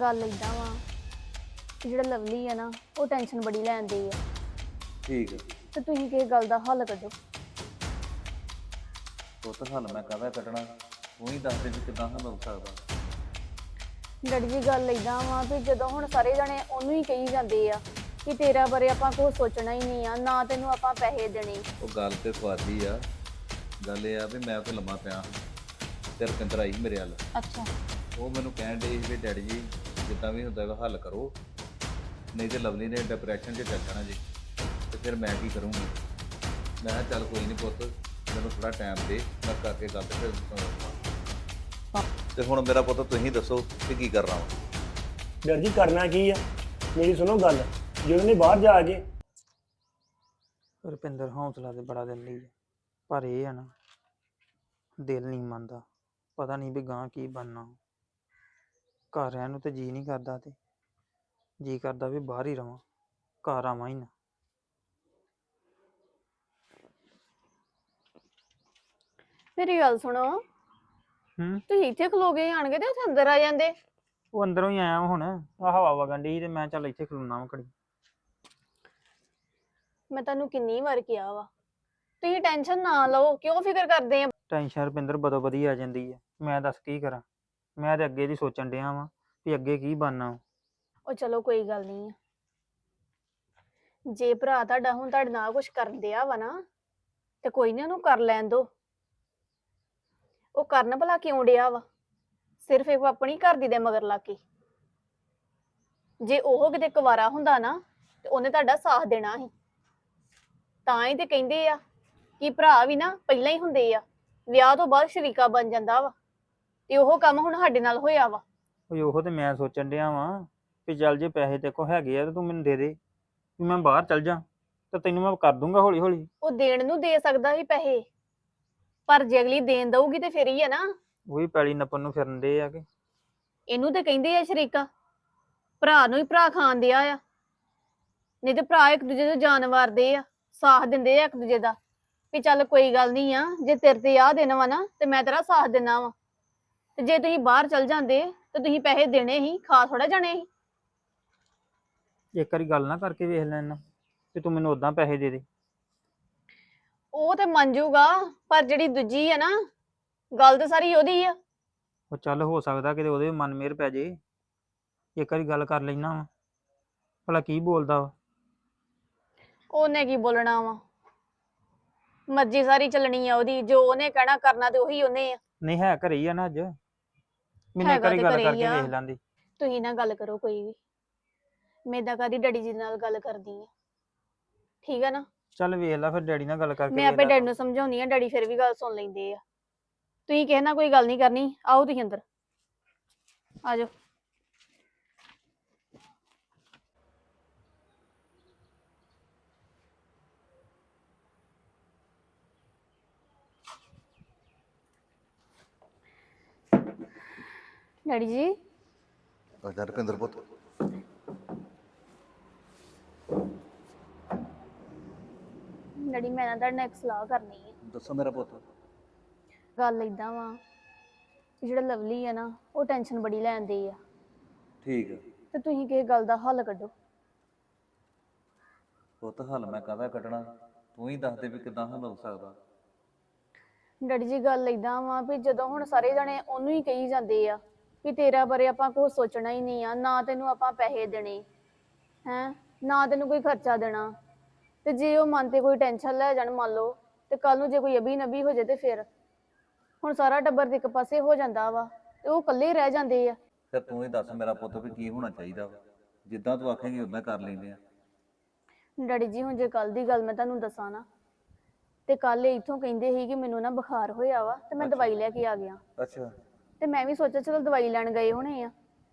ਗੱਲ ਇਦਾਂ ਵਾ ਜਿਹੜਾ ਲਵਲੀ ਆ ਨਾ ਉਹ ਟੈਨਸ਼ਨ ਬੜੀ ਲੈਂਦੇ ਆ। ਠੀਕ ਹੈ ਤੇ ਤੁਸੀਂ ਕਿਸ ਗੱਲ ਦਾ ਹੱਲ ਕੱਢੋ। ਪੁੱਤ ਹੱਲ ਮੈਂ ਕਾਹਦਾ ਕੱਢਣਾ? ਤੂੰ ਹੀ ਦੱਸ ਦੇ ਵੀ ਕਿਦਾਂ ਹੱਲ ਹੋ ਸਕਦਾ। ਡੈਡੀ ਜੀ ਗੱਲ ਇਦਾਂ ਵਾ ਵੀ ਜਦੋਂ ਹੁਣ ਸਾਰੇ ਜਣੇ ਉਹਨੂੰ ਹੀ ਕਹੀ ਜਾਂਦੇ ਆ ਕਿ ਤੇਰਾ ਬਾਰੇ ਆਪਾਂ ਕੁਛ ਸੋਚਣਾ ਹੀ ਨਹੀਂ ਆ ਨਾ ਤੈਨੂੰ ਆਪਾਂ ਪੈਸੇ ਦੇਣੇ। ਉਹ ਗੱਲ ਤੇ ਸਵਾਦੀ ਆ। ਗੱਲ ਇਹ ਆ ਵੀ ਮੈਂ ਤੇ ਲੰਮਾ ਪਿਆ। ਤੇ ਰੁਪਿੰਦਰ ਆਈ ਮੇਰੇ ਵੱਲ। ਅੱਛਾ। ਉਹ ਮੈਨੂੰ ਕਹਿਣ ਦੇ ਵੀ ਡੈਡੀ ਜੀ ਜਿੱਦਾਂ ਵੀ ਹੁੰਦਾ ਹੈਗਾ ਹੱਲ ਕਰੋ। ਨਹੀਂ ਤੇ ਲਵਲੀ ਨੇ ਡਿਪਰੈਸ਼ਨ 'ਚ ਚੱਲ ਜਾਣਾ ਜੀ। ਤੇ ਫਿਰ ਮੈਂ ਕੀ ਕਰੂੰਗੀ? ਮੈਂ ਕਿਹਾ ਚੱਲ ਕੋਈ ਨਹੀਂ ਪੁੱਤ ਮੈਨੂੰ ਥੋੜਾ ਟਾਈਮ ਦੇ ਮੈਂ ਕਰਕੇ ਗੱਲ ਤੇ ਫਿਰ। ਤੇ ਹੁਣ ਮੇਰਾ ਪੁੱਤ ਤੁਸੀਂ ਦੱਸੋ ਕਿ ਕੀ ਕਰਨਾ ਵਾ? ਡਰ ਜੀ ਕਰਨਾ ਕੀ ਆ? ਮੇਰੀ ਸੁਣੋ ਗੱਲ ਜੇ ਉਹਨੇ ਬਾਹਰ ਜਾ ਕੇ ਰੁਪਿੰਦਰ ਹੌਸਲਾ ਤੇ ਬੜਾ ਦਿੰਦੀ ਹੈ ਪਰ ਇਹ ਆ ਨਾ ਦਿਲ ਨਹੀਂ ਮੰਨਦਾ। ਪਤਾ ਨਹੀਂ ਵੀ ਗਾਂ ਕੀ ਬਣਨਾ। ਘਰ ਰਹਿਣ ਨੂੰ ਤੇ ਜੀ ਨਹੀਂ ਕਰਦਾ ਤੇ। ਜੀ ਕਰਦਾ ਵੀ ਬਾਹਰ ਹੀ ਰਵਾਂ ਘਰ ਆਵਾਂ ਹੀ ਨਾ। ਮੇਰੀ ਗੱਲ ਸੁਣੋ। ਹੂੰ? ਤੁਸੀਂ ਇੱਥੇ ਖਲੋ ਗਏ ਆਣਗੇ ਤੇ ਉੱਥੇ ਅੰਦਰ ਆ ਜਾਂਦੇ। ਉਹ ਅੰਦਰੋਂ ਹੀ ਆਇਆ ਵਾਂ ਹੁਣ ਆ ਹਵਾ ਵਗਣ ਡਈ ਤੇ ਮੈਂ ਚੱਲ ਇੱਥੇ ਖਲੋਣਾ ਵਾ ਘੜੀ। ਮੈਂ ਤੁਹਾਨੂੰ ਕਿੰਨੀ ਵਾਰ ਕਿਹਾ ਵਾ ਤੁਸੀਂ ਟੈਨਸ਼ਨ ਨਾ ਲਓ ਕਿਉਂ ਫਿਕਰ ਕਰਦੇ ਆ? ਟੈਨਸ਼ਨ ਰੁਪਿੰਦਰ ਬਦੋ ਬਦੀ ਆ ਜਾਂਦੀ ਹੈ ਮੈਂ ਦੱਸ ਕੀ ਕਰਾਂ? ਮੈਂ ਤੇ ਅੱਗੇ ਦੀ ਸੋਚਣ ਡਿਆ ਵਾਂ ਵੀ ਅੱਗੇ ਕੀ ਬਣਨਾ ਉਹ ਚਲੋ ਕੋਈ ਗੱਲ ਨਹੀਂ ਆ। ਜੇ ਭਰਾ ਤੁਹਾਡਾ ਹੁਣ ਤੁਹਾਡੇ ਨਾਲ ਕੁਝ ਕਰਨ ਦਿਆ ਵਾ ਨਾ, ਤੇ ਕੋਈ ਨਹੀਂ ਉਹਨੂੰ ਕਰ ਲੈਣ ਦੋ। ਉਹ ਕਰਨ ਭਲਾ ਕਿਉਂ ਡਿਆ ਵਾ? ਸਿਰਫ ਇੱਕ ਆਪਣੀ ਘਰ ਦੀ ਦੇ ਮਗਰ ਲਾ ਕੇ। ਜੇ ਉਹ ਕਿਤੇ ਕੁਵਾਰਾ ਹੁੰਦਾ ਨਾ, ਤੇ ਉਹਨੇ ਤੁਹਾਡਾ ਸਾਥ ਦੇਣਾ ਸੀ। ਤਾਂ ਹੀ ਤੇ ਕਹਿੰਦੇ ਆ ਕਿ ਭਰਾ ਵੀ ਨਾ ਪਹਿਲਾਂ ਹੀ ਹੁੰਦੇ ਆ। ਵਿਆਹ ਤੋਂ ਬਾਅਦ ਸ਼ਰੀਕਾ ਬਣ ਜਾਂਦਾ ਵਾ। ਤੇ ਉਹ ਕੰਮ ਹੁਣ ਸਾਡੇ ਨਾਲ ਹੋਇਆ ਵਾ। ਉਹ ਉਹ ਤੇ ਮੈਂ ਸੋਚਣ ਡਿਆ ਵਾਂ ਵੀ ਚੱਲ ਜੇ ਪੈਸੇ ਤੇ ਕੋ ਹੈਗੇ ਆ ਤੇ ਤੂੰ ਮੈਨੂੰ ਦੇ ਦੇ ਵੀ ਮੈਂ ਬਾਹਰ ਚੱਲ ਜਾ ਤੇ ਤੈਨੂੰ ਮੈਂ ਕਰ ਦੂੰਗਾ ਹੌਲੀ ਹੌਲੀ ਉਹ ਦੇਣ ਨੂੰ ਦੇ ਸਕਦਾ ਸੀ ਪੈਸੇ ਪਰ ਜੇ ਅਗਲੀ ਦੇਣ ਦਊਗੀ ਤੇ ਫਿਰ ਹੀ ਆ ਨਾ। ਉਹ ਪੈਲੀ ਨੱਪਣ ਨੂੰ ਫਿਰਨ ਦੇ ਆ ਕਿ। ਇਹਨੂੰ ਤੇ ਕਹਿੰਦੇ ਆ ਸ਼ਰੀਕਾ ਭਰਾ ਨੂੰ ਹੀ ਭਰਾ ਖਾਣ ਦਿਆ ਆ। ਨਹੀਂ ਤੇ ਭਰਾ ਇੱਕ ਦੂਜੇ ਦੇ ਜਾਨ ਵਾਰਦੇ ਆ ਸਾਥ ਦਿੰਦੇ ਆ ਇੱਕ ਦੂਜੇ ਦਾ। ਵੀ ਚੱਲ ਕੋਈ ਗੱਲ ਨਹੀਂ ਆ ਜੇ ਤੇਰੇ ਤੇ ਆ ਦੇਣਾ ਵਾ ਨਾ ਤੇ ਮੈਂ ਤੇਰਾ ਸਾਥ ਦੇਣਾ ਵਾ। ਤੇ ਜੇ ਤੁਸੀਂ ਬਾਹਰ ਚਲ ਜਾਂਦੇ ਤੇ ਤੁਸੀਂ ਪੈਸੇ ਦੇਣੇ ਹੀ ਖਾ ਥੋੜਾ ਜਾਣੇ ਸੀ। ਇੱਕ ਵਾਰੀ ਗੱਲ ਨਾ ਕਰਕੇ ਵੇਖ ਲੈਣਾ ਤੇ ਤੂੰ ਮੈਨੂੰ ਉਦਾਂ ਪੈਸੇ ਦੇ ਦੇ। ਉਹ ਤੇ ਮੰਨ ਜਾਊਗਾ ਪਰ ਜਿਹੜੀ ਦੂਜੀ ਆ ਨਾ ਗੱਲ ਤੇ ਸਾਰੀ ਉਹਦੀ ਆ। ਉਹ ਚੱਲ ਹੋ ਸਕਦਾ ਕਿਤੇ ਉਹਦੇ ਮਨ ਮੇਰ ਪੈ ਜੇ। ਇੱਕ ਵਾਰੀ ਗੱਲ ਕਰ ਲੈਣਾ ਵਾ। ਭਲਾ ਕੀ ਬੋਲਦਾ ਵਾ। ਉਹਨੇ ਕੀ ਬੋਲਣਾ ਵਾ। ਮਰਜ਼ੀ ਸਾਰੀ ਚੱਲਣੀ ਆ ਉਹਦੀ ਜੋ ਉਹਨੇ ਕਹਿਣਾ ਕਰਨਾ ਤੇ ਉਹੀ ਉਹਨੇ ਆ। ਨਹੀਂ ਹੈ ਘਰੇ ਹੀ ਆ ਨਾ ਅੱਜ। ਮੈਨੂੰ ਹੈਗਾ ਤੇ ਗੱਲ ਘਰੇ ਹੀ ਕਰਕੇ ਆ। ਵੇਖ ਲੈਂਦੀ। ਤੁਸੀਂ ਨਾ ਗੱਲ ਕਰੋ ਕੋਈ ਵੀ। ਮੈਂ ਤਾਂ ਕਦੀ ਡੈਡੀ ਜੀ ਨਾਲ ਗੱਲ ਕਰਦੀ ਆ। ਠੀਕ ਆ ਨਾ? ਚੱਲ ਵੇਖ ਲੈ ਫਿਰ ਡੈਡੀ ਨਾਲ ਗੱਲ ਕਰਕੇ ਮੈਂ ਵੇਖ ਆਪੇ ਲੈ। ਡੈਡੀ ਨੂੰ ਸਮਝਾਉਣੀ ਆ ਡੈਡੀ ਫਿਰ ਵੀ ਗੱਲ ਸੁਣ ਲੈਂਦੇ ਆ। ਤੁਸੀਂ ਕਿਸੇ ਨਾਲ ਕੋਈ ਗੱਲ ਨਹੀਂ ਕਰਨੀ ਆਓ ਤੁਸੀਂ ਅੰਦਰ। ਆ ਡੈਡੀ ਜੀ। ਅੱਛਾ ਰੁਪਿੰਦਰ ਪੁੱਤ। ਡੈਡੀ ਮੈਂ ਨਾ ਤੁਹਾਡੇ ਨਾਲ ਇੱਕ ਸਲਾਹ ਕਰਨੀ ਹੈ। ਦੱਸੋ ਮੇਰਾ ਪੁੱਤ। ਗੱਲ ਇਦਾਂ ਵਾ ਜਿਹੜਾ ਲਵਲੀ ਆ ਨਾ ਉਹ ਟੈਨਸ਼ਨ ਬੜੀ ਲੈਂਦੇ ਆ। ਠੀਕ ਹੈ ਤੇ ਤੁਸੀਂ ਕਿਸੇ ਗੱਲ ਦਾ ਹੱਲ ਕੱਢੋ। ਪੁੱਤ ਹੱਲ ਮੈਂ ਕਾਹਦਾ ਕੱਢਣਾ? ਤੂੰ ਹੀ ਦੱਸ ਦੇ ਵੀ ਕਿਦਾਂ ਹੱਲ ਹੋ ਸਕਦਾ। ਡੈਡੀ ਜੀ ਗੱਲ ਇਦਾਂ ਵਾ ਵੀ ਜਦੋਂ ਹੁਣ ਸਾਰੇ ਜਣੇ ਉਹਨੂੰ ਹੀ ਕਹੀ ਜਾਂਦੇ ਆ ਵੀ ਤੇਰਾ ਬਾਰੇ ਆਪਾਂ ਕੁਛ ਸੋਚਣਾ ਹੀ ਨਹੀਂ ਆ ਨਾ ਤੈਨੂੰ ਆਪਾਂ ਪੈਸੇ ਦੇਣੇ ਹੈ? ਨਾ ਤੈਨੂੰ ਕੋਈ ਖਰਚਾ ਦੇਣਾ। ਤੇ ਜੇ ਉਹ ਮਨ ਤੇ ਕੋਈ ਟੈਨਸ਼ਨ ਲੈ ਜਾਣ ਮੰਨ ਲਓ ਤੇ ਕੱਲ ਨੂੰ ਜੇ ਕੋਈ ਅਬੀ ਨਬੀ ਹੋ ਜੇ ਤੇ ਫਿਰ? ਹੁਣ ਸਾਰਾ ਟੱਬਰ ਦੇ ਇੱਕ ਪਾਸੇ ਹੋ ਜਾਂਦਾ ਵਾ ਤੇ ਉਹ ਇਕੱਲੇ ਰਹਿ ਜਾਂਦੇ ਆ। ਫਿਰ ਤੂੰ ਹੀ ਦੱਸ ਮੇਰਾ ਪੁੱਤ ਵੀ ਕੀ ਹੋਣਾ ਚਾਹੀਦਾ ਵਾ? ਜਿੱਦਾਂ ਤੂੰ ਆਖੇਂਗੀ ਉਦਾਂ ਕਰ ਲੈਂਦੇ ਆ। ਡੈਡੀ ਜੀ ਹੁਣ ਜੇ ਕੱਲ ਦੀ ਗੱਲ ਮੈਂ ਤੁਹਾਨੂੰ ਦੱਸਾਂ ਨਾ ਤੇ ਕੱਲ ਇੱਥੋਂ ਕਹਿੰਦੇ ਸੀ ਕਿ ਮੈਨੂੰ ਨਾ ਬੁਖਾਰ ਹੋਇਆ ਵਾ ਤੇ ਮੈਂ ਦਵਾਈ ਲੈ ਕੇ ਆ ਗਿਆ। ਅੱਛਾ। ਤੇ ਮੈਂ ਵੀ ਸੋਚਿਆ ਚਲੋ ਦਵਾਈ ਲੈਣ ਗਏ ਹੋਣੇ ਆ।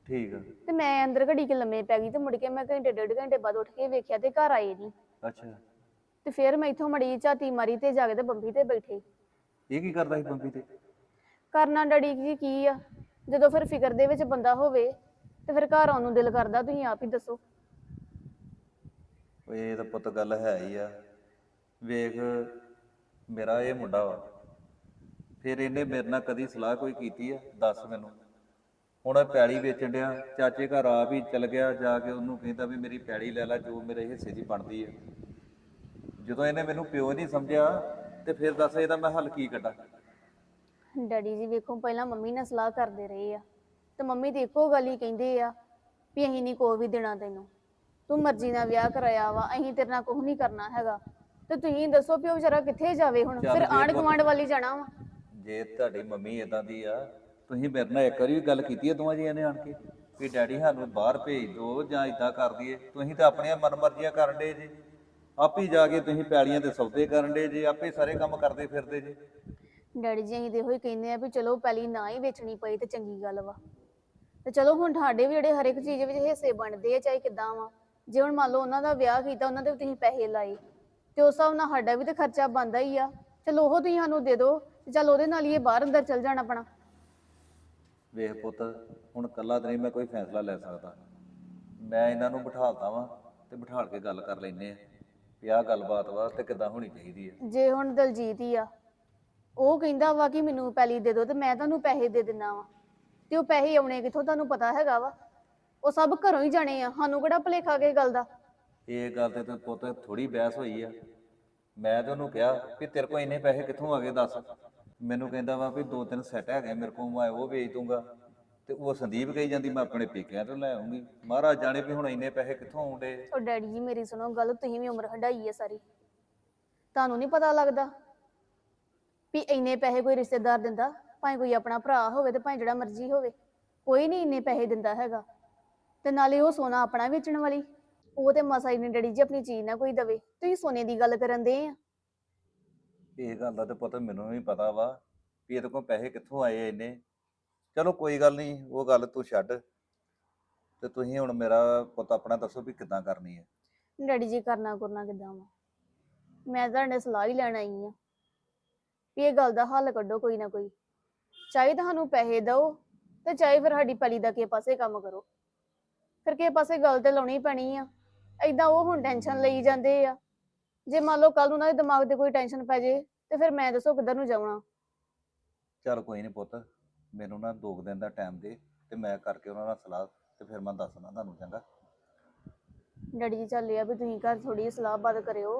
ਠੀਕ ਆ। ਤੇ ਮੈਂ ਅੰਦਰ ਘੜੀ ਕੇ ਲੰਮੇ ਪੈ ਗਈ ਤੇ ਮੁੜ ਕੇ ਮੈਂ ਘੰਟੇ ਡੇਢ ਘੰਟੇ ਬਾਅਦ ਉੱਠ ਕੇ ਵੇਖਿਆ ਤੇ ਘਰ ਆਏ ਨਹੀਂ ਅੱਛਾ। ਤੇ ਫਿਰ ਮੈਂ ਇੱਥੋਂ ਮੜੀ ਝਾਤੀ ਮਾਰੀ ਤੇ ਜਾ ਕੇ ਤੇ ਬੰਬੀ ਤੇ ਬੈਠੇ। ਇਹ ਕੀ ਕਰਦਾ ਸੀ ਬੰਬੀ ਤੇ? ਕਰਨਾ ਡੈਡੀ ਜੀ ਕੀ ਆ? ਜਦੋਂ ਫਿਰ ਫਿਕਰ ਦੇ ਵਿੱਚ ਬੰਦਾ ਹੋਵੇ ਤੇ ਫਿਰ ਘਰ ਆਉਣ ਨੂੰ ਦਿਲ ਕਰਦਾ ਤੁਸੀਂ ਆਪ ਹੀ ਦੱਸੋ। ਓਏ ਇਹ ਤਾਂ ਪੁੱਤ ਗੱਲ ਹੈ ਹੀ ਆ। ਵੇਖ ਮੇਰਾ ਇਹ ਮੁੰਡਾ ਵਾ। ਫਿਰ ਇਹਨੇ ਮੇਰੇ ਨਾਲ ਕਦੀ ਸਲਾਹ ਕੋਈ ਕੀਤੀ ਆ? ਦੱਸ ਮੈਨੂੰ। ਹੁਣ ਇਹ ਪੈਲੀ ਵੇਚਣ ਡਿਆ। ਚਾਚੇ ਘਰ ਆਪ ਹੀ ਚਲ ਗਿਆ ਜਾ ਕੇ ਉਹਨੂੰ ਕਹਿੰਦਾ ਵੀ ਮੇਰੀ ਪੈਲੀ ਲੈ ਲੈ ਜੋ ਮੇਰੇ ਹਿੱਸੇ ਦੀ ਬਣਦੀ ਹੈ ਜਦੋਂ ਇਹਨੇ ਮੈਨੂੰ ਪਿਓ ਨਹੀਂ ਸਮਝਿਆ ਤੇ ਫਿਰ ਦੱਸ ਇਹਦਾ ਮੈਂ ਹੱਲ ਕੀ ਕੱਢਾਂ? ਡੈਡੀ ਜੀ ਵੇਖੋ ਪਹਿਲਾਂ ਮੰਮੀ ਨਾਲ ਸਲਾਹ ਕਰਦੇ ਰਹੇ ਆ। ਤੇ ਮੰਮੀ ਇੱਕੋ ਗੱਲ ਹੀ ਕਹਿੰਦੇ ਆ ਵੀ ਅਸੀਂ ਨਹੀਂ ਕੋਈ ਵੀ ਦੇਣਾ ਤੈਨੂੰ। ਤੂੰ ਮਰਜ਼ੀ ਨਾਲ ਵਿਆਹ ਕਰਾਇਆ ਵਾ ਅਸੀਂ ਤੇਰੇ ਨਾਲ ਕੁਝ ਨਹੀਂ ਕਰਨਾ ਹੈਗਾ। ਤੇ ਤੁਸੀਂ ਦੱਸੋ ਵੀ ਉਹ ਵਿਚਾਰਾ ਕਿੱਥੇ ਜਾਵੇ ਹੁਣ? ਚੱਲ ਫਿਰ ਜੇ ਆਂਢ ਗੁਆਂਢ ਵਾਲੀ ਜਾਣਾ ਵਾ। ਜੇ ਤੁਹਾਡੀ ਮੰਮੀ ਇਦਾਂ ਦੀ ਆ, ਤੁਸੀਂ ਮੇਰੇ ਨਾਲ ਇੱਕ ਵਾਰੀ ਵੀ ਗੱਲ ਕੀਤੀ ਹੈ ਦੋਵਾਂ ਜੀਆਂ ਨੇ ਆਣ ਕੇ? ਵੀ ਡੈਡੀ ਸਾਨੂੰ ਬਾਹਰ ਭੇਜ ਦਿਓ ਜਾਂ ਇਦਾਂ ਕਰ ਦਈਏ। ਤੁਸੀਂ ਤਾਂ ਆਪਣੀਆਂ ਮਨਮਰਜ਼ੀਆਂ ਕਰਨ ਡੇ ਜੇ। ਆਪੇ ਜਾ ਕੇ ਤੁਸੀਂ ਪੈਲੀਆਂ ਦੇ ਸੌਦੇ ਕਰਨ ਡੇ ਜੇ, ਆਪੇ ਸਾਰੇ ਕੰਮ ਕਰਦੇ ਫਿਰਦੇ ਜੇ। ਡੈਡੀ ਜੀ, ਅਸੀਂ ਤੇ ਇਹੋ ਹੀ ਕਹਿੰਦੇ ਆ ਵੀ ਚਲੋ ਪਹਿਲੀ ਨਾ ਹੀ ਵੇਚਣੀ ਪਈ ਤੇ ਚੰਗੀ ਗੱਲ ਵਾ। ਤੇ ਚਲੋ ਹੁਣ ਤੁਹਾਡੇ ਵੀ ਜਿਹੜੇ ਹਰ ਇੱਕ ਚੀਜ਼ ਵਿੱਚ ਹਿੱਸੇ ਬਣਦੇ ਆ, ਚਾਹੇ ਕਿਦਾਂ ਵਾ। ਜੇ ਹੁਣ ਮੰਨ ਲਓ ਉਹਨਾਂ ਦਾ ਵਿਆਹ ਕੀਤਾ, ਉਹਨਾਂ ਦੇ ਵੀ ਤੁਸੀਂ ਪੈਸੇ ਲਾਏ। ਤੇ ਉਸ ਹਿਸਾਬ ਨਾਲ ਸਾਡਾ ਵੀ ਤੇ ਖਰਚਾ ਬਣਦਾ ਹੀ ਆ। ਚਲੋ ਉਹ ਤੁਸੀਂ ਸਾਨੂੰ ਦੇ ਦਿਓ ਤੇ ਚਲ ਉਹਦੇ ਨਾਲ ਹੀ ਇਹ ਬਾਹਰ ਅੰਦਰ ਚੱਲ ਜਾਣਾ ਆਪਣਾ। ਵੇਖ ਪੁੱਤ ਹੁਣ ਕੱਲਾ ਤੇ ਨਹੀਂ ਮੈਂ ਕੋਈ ਫੈਸਲਾ ਲੈ ਸਕਦਾ। ਮੈਂ ਇਹਨਾਂ ਨੂੰ ਬਿਠਾਲਦਾ ਵਾਂ ਤੇ ਬਿਠਾਲ ਕੇ ਗੱਲ ਕਰ ਲੈਨੇ ਆ। ਵੀ ਆਹ ਗੱਲਬਾਤ ਵਾ ਤੇ ਕਿੱਦਾਂ ਹੋਣੀ ਚਾਹੀਦੀ ਹੈ ਜੇ ਹੁਣ ਦਲਜੀਤ ਹੀ ਆ ਉਹ ਕਹਿੰਦਾ ਵਾ ਕਿ ਮੈਨੂੰ ਪੈਲੀ ਦੇ ਦਿਓ ਤੇ ਮੈਂ ਤੁਹਾਨੂੰ ਪੈਸੇ ਦੇ ਦਿੰਨਾ ਵਾ। ਤੇ ਉਹ ਪੈਸੇ ਆਉਣੇ ਕਿੱਥੋਂ ਤੁਹਾਨੂੰ ਪਤਾ ਹੈਗਾ ਵਾ? ਉਹ ਸਭ ਘਰੋਂ ਹੀ ਜਾਣੇ ਆ ਸਾਨੂੰ ਕਿਹੜਾ ਭੁਲੇਖਾ ਕੇ ਗੱਲ ਦਾ? ਇਹ ਗੱਲ ਤੇ ਤੇ ਪੁੱਤ ਥੋੜੀ ਬਹਿਸ ਹੋਈ ਆ। ਮੈਂ ਤੇ ਉਹਨੂੰ ਕਿਹਾ ਵੀ ਤੇਰੇ ਕੋਲ ਇੰਨੇ ਪੈਸੇ ਕਿੱਥੋਂ ਆ ਗਏ ਦੱਸ। ਮੈਨੂੰ ਕਹਿੰਦਾ ਵਾ ਵੀ ਦੋ ਤਿੰਨ ਸੈੱਟ ਹੈਗੇ ਮੇਰੇ ਕੋਲ, ਮੈਂ ਉਹ ਵੇਚ ਦੂੰਗਾ ਤੇ ਉਹ ਸੰਦੀਪ ਕਹੀ ਜਾਂਦੀ, ਮੈਂ ਆਪਣੇ ਪੇਕਿਆਂ ਤੋਂ ਲੈ ਆਉਂਗੀ ਮਹਾਰਾਜ ਜਾਣੇ ਵੀ ਹੁਣ ਇੰਨੇ ਪੈਸੇ ਕਿੱਥੋਂ ਆਉਂਦੇ ਉਹ ਡੈਡੀ ਜੀ, ਮੇਰੀ ਸੁਣੋ ਗੱਲ, ਤੁਸੀਂ ਵੀ ਉਮਰ ਹੰਡਾਈ ਹੈ ਸਾਰੀ। ਤੁਹਾਨੂੰ ਨਹੀਂ ਪਤਾ ਲੱਗਦਾ ਵੀ ਇੰਨੇ ਪੈਸੇ ਕੋਈ ਰਿਸ਼ਤੇਦਾਰ ਦਿੰਦਾ? ਭਾਵੇਂ ਕੋਈ ਆਪਣਾ ਭਰਾ ਹੋਵੇ ਤੇ ਭਾਵੇਂ ਜਿਹੜਾ ਮਰਜ਼ੀ ਹੋਵੇ, ਕੋਈ ਨਹੀਂ ਇੰਨੇ ਪੈਸੇ ਦਿੰਦਾ ਹੈਗਾ। ਤੇ ਨਾਲੇ ਉਹ ਸੋਨਾ ਆਪਣਾ ਵੇਚਣ ਵਾਲੀ, ਉਹ ਤੇ ਮਸਾ ਹੀ ਨਹੀਂ ਡੈਡੀ ਜੀ ਆਪਣੀ ਚੀਜ਼ ਨਾ ਕੋਈ ਦਵੇ। ਤੁਸੀਂ ਸੋਨੇ ਦੀ ਗੱਲ ਕਰਨ ਦੇ ਆ। ਇਹ ਗੱਲ ਦਾ ਤੇ ਪੁੱਤ ਮੈਨੂੰ ਵੀ ਪਤਾ ਵਾ ਵੀ ਇਹਦੇ ਕੋਲ ਪੈਸੇ ਕਿੱਥੋਂ ਆਏ ਇੰਨੇ। ਚਲੋ ਕੋਈ ਗੱਲ ਨਹੀਂ ਉਹ ਗੱਲ ਤੂੰ ਛੱਡ ਤੇ ਤੁਸੀਂ ਹੁਣ ਮੇਰਾ ਪੁੱਤ ਆਪਣਾ ਦੱਸੋ ਵੀ ਕਿੱਦਾਂ ਕਰਨੀ ਹੈ ਡੈਡੀ ਜੀ ਕਰਨਾ ਕਰਨਾ ਕਿਦਾਂ ਵਾ? ਮੈਂ ਤੁਹਾਡੇ ਸਲਾਹ ਹੀ ਲੈਣ ਆਈ ਆ ਵੀ ਇਹ ਗੱਲ ਦਾ ਹੱਲ ਕੱਢੋ ਕੋਈ ਨਾ ਕੋਈ। ਚਾਹੇ ਤੁਹਾਨੂੰ ਪੈਸੇ ਦਿਓ ਤੇ ਚਾਹੇ ਫਿਰ ਸਾਡੀ ਪਲੀ ਦਾ ਕਿਸੇ ਪਾਸੇ ਕੰਮ ਕਰੋ। ਫਿਰ ਕਿਸੇ ਪਾਸੇ ਗੱਲ ਤੇ ਲਾਉਣੀ ਪੈਣੀ ਆ। ਐਦਾਂ ਉਹ ਹੁਣ ਟੈਨਸ਼ਨ ਲਈ ਜਾਂਦੇ ਆ। ਜੇ ਮੰਨ ਲਓ ਕੱਲ ਉਹਨਾਂ ਦੇ ਦਿਮਾਗ ਤੇ ਕੋਈ ਟੈਨਸ਼ਨ ਪੈ ਜੇ ਤੇ ਫਿਰ ਮੈਂ ਦੱਸੋ ਕਿੱਧਰ ਨੂੰ ਜਾਵਾਂ? ਚੱਲ ਕੋਈ ਨਹੀਂ ਪੁੱਤ ਮੈਨੂੰ ਨਾ ਦੋ ਕੁ ਦਿਨ ਦਾ ਟਾਈਮ ਦੇ ਤੇ ਮੈਂ ਕਰਕੇ ਉਹਨਾਂ ਨਾਲ ਸਲਾਹ ਤੇ ਫਿਰ ਮੈਂ ਦੱਸਣਾ ਤੁਹਾਨੂੰ ਚੰਗਾ। ਡੈਡੀ ਜੀ ਚੱਲੇ ਆ ਵੀ ਤੁਸੀਂ ਘਰ ਥੋੜੀ ਸਲਾਹ ਬਾਤ ਕਰਿਓ।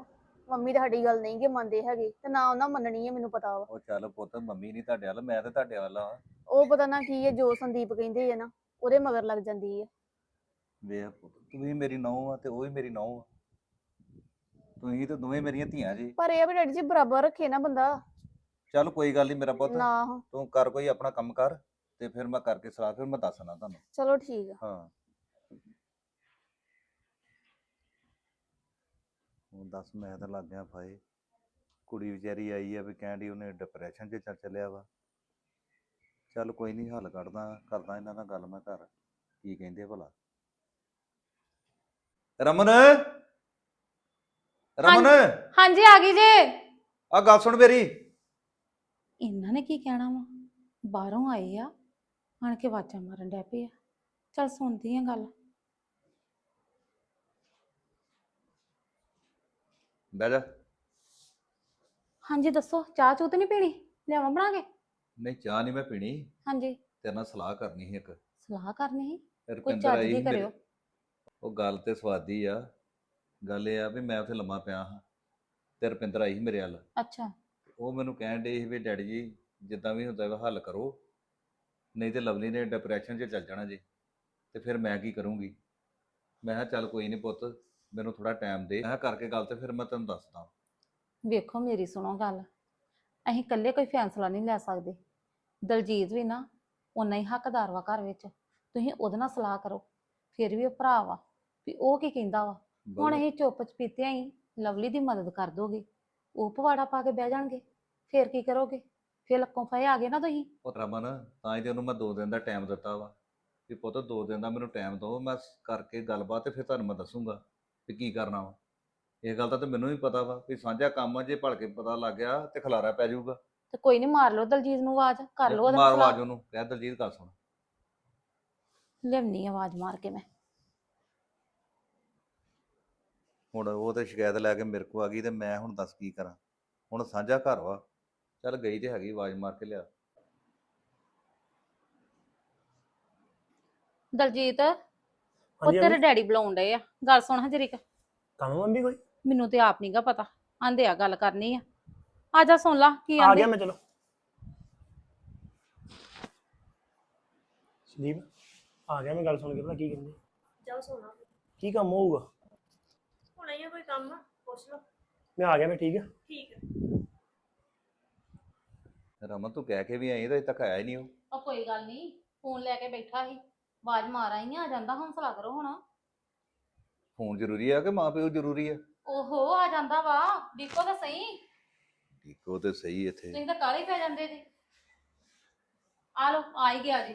ਮੰਮੀ ਤਾਂ ਸਾਡੀ ਗੱਲ ਨਹੀਂ ਕਿ ਮੰਨਦੇ ਹੈਗੇ ਤੇ ਨਾ ਉਹਨਾਂ ਮੰਨਣੀ ਹੈ ਮੈਨੂੰ ਪਤਾ ਵਾ। ਉਹ ਚੱਲ ਪੁੱਤ ਮੰਮੀ ਨਹੀਂ ਤੁਹਾਡੇ ਵੱਲ ਮੈਂ ਤੇ ਤੁਹਾਡੇ ਵੱਲ ਆ। ਉਹ ਪਤਾ ਨਾ ਕੀ ਹੈ ਜੋ ਸੰਦੀਪ ਕਹਿੰਦੇ ਆ ਨਾ ਉਹਦੇ ਮਗਰ ਲੱਗ ਜਾਂਦੀ ਹੈ। ਵੇਖ ਪੁੱਤ ਤੂੰ ਵੀ ਮੇਰੀ ਨੌਂ ਆ ਤੇ ਉਹ ਵੀ ਮੇਰੀ ਨੌਂ ਆ। ਤੁਸੀਂ ਤੇ ਦੋਵੇਂ ਮੇਰੀਆਂ ਧੀਆਂ ਜੀ। ਪਰ ਇਹ ਆ ਵੀ ਡੈਡੀ ਜੀ ਬਰਾਬਰ ਰੱਖੇ ਨਾ ਬੰਦਾ। ਚੱਲ ਕੋਈ ਗੱਲ ਨਹੀਂ ਮੇਰਾ ਪੁੱਤ ਨਾ। ਤੂੰ ਕਰ ਕੋਈ ਆਪਣਾ ਕੰਮ ਕਰ ਤੇ ਫਿਰ ਮੈਂ ਕਰਕੇ ਸਲਾਹ ਫਿਰ ਮੈਂ ਦੱਸਣਾ ਤੁਹਾਨੂੰ। ਚਲੋ ਠੀਕ ਆ। ਹਾਂ। ਉਹ ਦੱਸ ਮੈਂ ਤਾਂ ਲੱਗ ਗਿਆ ਫਾਏ। ਕੁੜੀ ਵਿਚਾਰੀ ਆਈ ਆ ਵੀ ਕਹਿੰਦੀ ਉਹਨੇ ਡਿਪਰੈਸ਼ਨ 'ਚ ਚੱਲ ਚੱਲਿਆ ਵਾ। ਚੱਲ ਕੋਈ ਨਹੀਂ ਹੱਲ ਕੱਢਦਾ ਕਰਦਾ ਇਹਨਾਂ ਨਾਲ ਗੱਲ ਮੈਂ ਘਰ। ਕੀ ਕਹਿੰਦੇ ਆ ਭਲਾ? ਰਮਨ! ਰਮਨ? ਹਾਂਜੀ ਆ ਗਈ ਜੇ। ਆ ਗੱਲ ਸੁਣ ਮੇਰੀ। ਇਹਨਾਂ ਨੇ ਕੀ ਕਹਿਣਾ ਵਾ? ਬਾਹਰੋਂ ਆਏ ਆ ਆਣ ਕੇ ਆਵਾਜ਼ਾਂ ਮਾਰਨ ਡੈ ਪਏ ਆ। ਚਲ ਸੁਣਦੀ ਆ ਗੱਲ। ਬਹਿ ਜਾ। ਹਾਂਜੀ ਦੱਸੋ ਚਾਹ ਚੂਹ ਤੇ ਨਹੀਂ ਪੀਣੀ? ਲਿਆਵਾਂ ਬਣਾ ਕੇ? ਨਹੀਂ ਚਾਹ ਨਹੀਂ ਮੈਂ ਪੀਣੀ। ਹਾਂਜੀ। ਤੇਰੇ ਨਾਲ ਸਲਾਹ ਕਰਨੀ ਸੀ ਇੱਕ। ਸਲਾਹ ਕਰਨੀ ਸੀ? ਕੋਈ ਰੁਪਿੰਦਰ ਚੱਜ ਦੀ ਮੇਰੇ- ਕਰਿਓ। ਉਹ ਗੱਲ ਤੇ ਸਵਾਦੀ ਆ। ਗੱਲ ਇਹ ਆ ਵੀ ਮੈਂ ਉੱਥੇ ਲੰਮਾ ਪਿਆ ਹਾਂ ਤੇ ਰੁਪਿੰਦਰ ਆਈ ਸੀ ਮੇਰੇ ਵੱਲ। ਅੱਛਾ। ਉਹ ਮੈਨੂੰ ਕਹਿਣ ਡੇ ਸੀ ਵੀ ਡੈਡੀ ਜੀ ਜਿੱਦਾਂ ਵੀ ਹੁੰਦਾ ਹੈ ਹੱਲ ਕਰੋ ਨਹੀਂ ਤੇ ਲਵਲੀ ਨੇ ਡਿਪਰੈਸ਼ਨ 'ਚ ਚੱਲ ਜਾਣਾ ਜੀ ਤੇ ਫਿਰ ਮੈਂ ਕੀ ਕਰੂੰਗੀ? ਮੈਂ ਕਿਹਾ ਚੱਲ ਕੋਈ ਨਹੀਂ ਪੁੱਤ ਮੈਨੂੰ ਥੋੜਾ ਟਾਈਮ ਦੇ। ਮੈਂ ਕਿਹਾ ਕਰਕੇ ਗੱਲ ਤੇ ਫਿਰ ਮੈਂ ਤੈਨੂੰ ਦੱਸਦਾ। ਵੇਖੋ ਮੇਰੀ ਸੁਣੋ ਗੱਲ। ਅਸੀਂ ਇਕੱਲੇ ਕੋਈ ਫੈਸਲਾ ਨਹੀਂ ਲੈ ਸਕਦੇ। ਦਲਜੀਤ ਵੀ ਨਾ ਉਨਾ ਹੀ ਹੱਕਦਾਰ ਵਾ ਘਰ ਵਿੱਚ। ਤੁਸੀਂ ਉਹਦੇ ਨਾਲ ਸਲਾਹ ਕਰੋ। ਫਿਰ ਵੀ ਉਹ ਭਰਾ ਵਾ। ਵੀ ਉਹ ਕੀ ਕਹਿੰਦਾ ਵਾ? ਹੁਣ ਅਸੀਂ ਚੁੱਪ ਚਪੀਤਿਆਂ ਹੀ ਲਵਲੀ ਦੀ ਮਦਦ ਕਰ ਦੋਗੇ। ਉਹ ਪਵਾੜਾ ਪਾ ਕੇ ਬਹਿ ਜਾਣਗੇ। ਫੇਰ ਕੀ ਕਰੋਗੇ? ਫੇਰ ਲੱਕੋਂ ਫਏ ਆ ਗਏ ਨਾ ਤੁਸੀਂ? ਉਹ ਰਮਨ ਤਾਂ ਹੀ ਤੇ ਉਹਨੂੰ ਮੈਂ ਦੋ ਦਿਨ ਦਾ ਟਾਈਮ ਦਿੱਤਾ ਵਾ। ਵੀ ਪੁੱਤ ਦੋ ਦਿਨ ਦਾ ਮੈਨੂੰ ਟਾਈਮ ਦਿਓ ਮੈਂ ਕਰਕੇ ਗੱਲਬਾਤ ਤੇ ਫਿਰ ਤੁਹਾਨੂੰ ਮੈਂ ਦੱਸੂਗਾ ਵੀ ਕੀ ਕਰਨਾ ਵਾ। ਇਹ ਗੱਲ ਤਾਂ ਮੈਨੂੰ ਵੀ ਪਤਾ ਵਾ ਵੀ ਸਾਂਝਾ ਕੰਮ ਆ ਜੇ ਭੜ ਕੇ ਪਤਾ ਲੱਗ ਗਿਆ ਤੇ ਖਲਾਰਾ ਪੈ ਜਾਊਗਾ। ਤੇ ਕੋਈ ਨਹੀਂ ਮਾਰ ਲਓ ਦਲਜੀਤ ਨੂੰ ਆਵਾਜ਼ ਕਰ ਲਓ ਉਹਦੇ ਮਾਰ ਆਵਾਜ਼ ਉਹਨੂੰ ਕਹਿ ਦਲਜੀਤ ਗੱਲ ਸੁਣ। ਲਿਆਉਣੀ ਆਵਾਜ਼ ਮਾਰ ਕੇ ਮੈਂ। ਹੁਣ ਉਹ ਤੇ ਸ਼ਿਕਾਇਤ ਲੈ ਕੇ ਮੇਰੇ ਕੋ ਆ ਗਈ ਤੇ ਮੈਂ ਹੁਣ ਦੱਸ ਕੀ ਕਰਾਂ? ਹੁਣ ਸਾਂਝਾ ਘਰ ਵਾ। ਚੱਲ ਗਈ ਤੇ ਹੈਗੀ ਆਵਾਜ਼ ਮਾਰ ਕੇ ਲਿਆ। ਦਲਜੀਤ ਉਹ ਹਾਂਜੀ ਤੇਰੇ ਮੰਮੀ ਡੈਡੀ ਬੁਲਾਉਣ ਡਏ ਆ। ਗੱਲ ਸੁਣ ਹਾਂ ਜਰੀਕ ਕੰਮ ਮੰਮੀ ਕੋਈ? ਮੈਨੂੰ ਤੇ ਆਪ ਨਹੀਂਗਾ ਪਤਾ। ਆਂਦੇ ਆ ਗੱਲ ਕਰਨੀ ਆ। ਆ ਜਾ ਸੁਣ ਲਾ ਕੀ ਆ ਆਂਦੇ? ਗਿਆ ਮੈਂ ਚਲੋ। ਸੰਦੀਪ ਆ ਗਿਆ ਮੈਂ ਗੱਲ ਸੁਣ ਕੇ ਪਤਾ ਕੀ ਕਹਿੰਦੇ? ਜਾਓ ਸੋਣਾ। ਕੀ ਕੰਮ ਹੋਊਗਾ? ਹੁਣ ਆਈਆਂ ਕੋਈ ਕੰਮ? ਪੁੱਛ ਲਓ। ਮੈਂ ਆ ਗਿਆ ਮੈਂ ਠੀਕ ਆ। ਠੀਕ ਹੈ ਰਮਨ ਤੂੰ ਕਹਿ ਕੇ ਵੀ ਆਈ ਤਾਂ ਅਜੇ ਤੱਕ ਆਇਆ ਹੀ ਨਹੀਂ ਉਹ। ਉਹ ਕੋਈ ਗੱਲ ਨਹੀਂ ਫੋਨ ਲੈ ਕੇ ਬੈਠਾ ਸੀ। ਆਵਾਜ਼ ਮਾਰ ਆਈ ਆ ਆ ਜਾਂਦਾ ਹੌਸਲਾ ਕਰੋ ਹੁਣ। ਫੋਨ ਜ਼ਰੂਰੀ ਆ ਕਿ ਮਾਂ ਪਿਓ ਜ਼ਰੂਰੀ ਆ? ਓਹੋ ਆ ਜਾਂਦਾ ਵਾ। ਦੇਖੋ ਤਾਂ ਸਹੀ। ਇੱਕੋ ਤੇ ਸਹੀ ਇੱਥੇ। ਤੁਸੀਂ ਤਾਂ ਕਾਲੇ ਪੈ ਜਾਂਦੇ ਜੀ। ਆ ਲੋ ਆ ਹੀ ਗਿਆ ਜੀ।